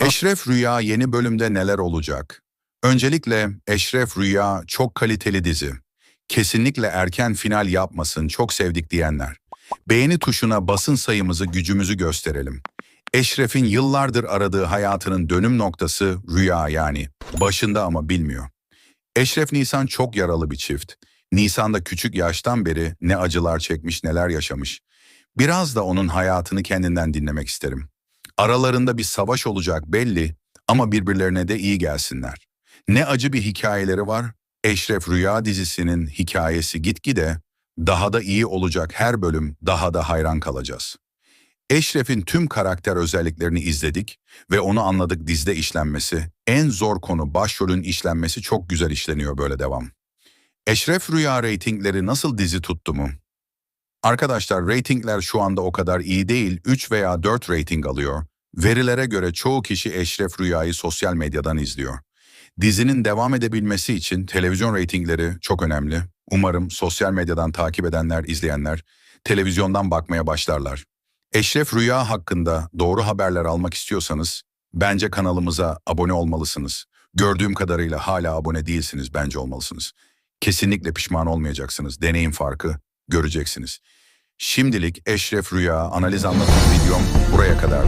Eşref Rüya yeni bölümde neler olacak? Öncelikle Eşref Rüya çok kaliteli dizi. Kesinlikle erken final yapmasın çok sevdik diyenler. Beğeni tuşuna basın sayımızı gücümüzü gösterelim. Eşref'in yıllardır aradığı hayatının dönüm noktası Rüya yani. Başında ama bilmiyor. Eşref Nisan çok yaralı bir çift. Nisan'da küçük yaştan beri ne acılar çekmiş neler yaşamış. Biraz da onun hayatını kendinden dinlemek isterim. Aralarında bir savaş olacak belli ama birbirlerine de iyi gelsinler. Ne acı bir hikayeleri var. Eşref Rüya dizisinin hikayesi gitgide daha da iyi olacak her bölüm daha da hayran kalacağız. Eşref'in tüm karakter özelliklerini izledik ve onu anladık dizide işlenmesi. En zor konu başrolün işlenmesi çok güzel işleniyor böyle devam. Eşref Rüya reytingleri nasıl dizi tuttu mu? Arkadaşlar reytingler şu anda o kadar iyi değil, 3 veya 4 reyting alıyor. Verilere göre çoğu kişi Eşref Rüya'yı sosyal medyadan izliyor. Dizinin devam edebilmesi için televizyon reytingleri çok önemli. Umarım sosyal medyadan takip edenler, izleyenler televizyondan bakmaya başlarlar. Eşref Rüya hakkında doğru haberler almak istiyorsanız bence kanalımıza abone olmalısınız. Gördüğüm kadarıyla hala abone değilsiniz, bence olmalısınız. Kesinlikle pişman olmayacaksınız. Deneyim farkı göreceksiniz. Şimdilik Eşref Rüya analiz anlatım videom buraya kadardı.